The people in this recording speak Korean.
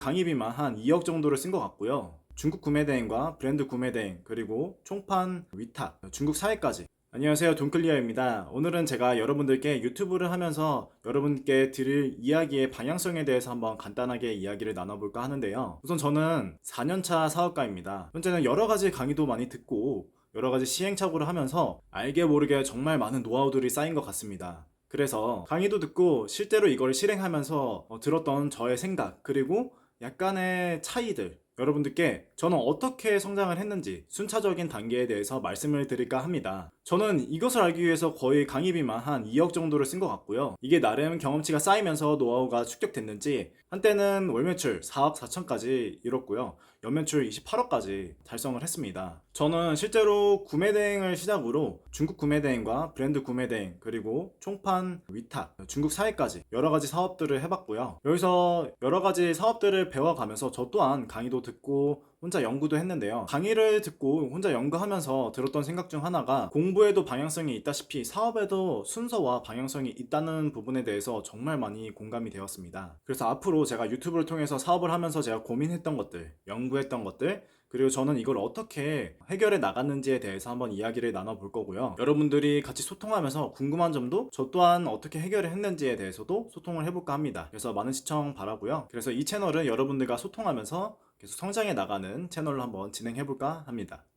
강의비만 한 2억 정도를 쓴 것 같고요. 중국 구매대행과 브랜드 구매대행 그리고 총판 위탁 중국 사회까지 안녕하세요 돈클리어입니다. 오늘은 제가 여러분들께 유튜브를 하면서 여러분께 드릴 이야기의 방향성에 대해서 한번 간단하게 이야기를 나눠볼까 하는데요. 우선 저는 4년차 사업가입니다. 현재는 여러 가지 강의도 많이 듣고 여러 가지 시행착오를 하면서 알게 모르게 정말 많은 노하우들이 쌓인 것 같습니다. 그래서 강의도 듣고 실제로 이걸 실행하면서 어, 들었던 저의 생각 그리고 약간의 차이들 여러분들께 저는 어떻게 성장을 했는지 순차적인 단계에 대해서 말씀을 드릴까 합니다. 저는 이것을 알기 위해서 거의 강의비만 한 2억 정도를 쓴 것 같고요. 이게 나름 경험치가 쌓이면서 노하우가 축적됐는지 한때는 월 매출 4억 4천까지 이뤘고요. 연매출 28억까지 달성을 했습니다. 저는 실제로 구매대행을 시작으로 중국 구매대행과 브랜드 구매대행 그리고 총판 위탁 중국 사회까지 여러 가지 사업들을 해봤고요. 여기서 여러 가지 사업들을 배워가면서 저 또한 강의도 듣고 혼자 연구도 했는데요. 강의를 듣고 혼자 연구하면서 들었던 생각 중 하나가 공부에도 방향성이 있다시피 사업에도 순서와 방향성이 있다는 부분에 대해서 정말 많이 공감이 되었습니다. 그래서 앞으로 제가 유튜브를 통해서 사업을 하면서 제가 고민했던 것들, 연구했던 것들, 그리고 저는 이걸 어떻게 해결해 나갔는지에 대해서 한번 이야기를 나눠볼 거고요. 여러분들이 같이 소통하면서 궁금한 점도 저 또한 어떻게 해결을 했는지에 대해서도 소통을 해볼까 합니다. 그래서 많은 시청 바라고요. 그래서 이 채널은 여러분들과 소통하면서 계속 성장해 나가는 채널로 한번 진행해 볼까 합니다.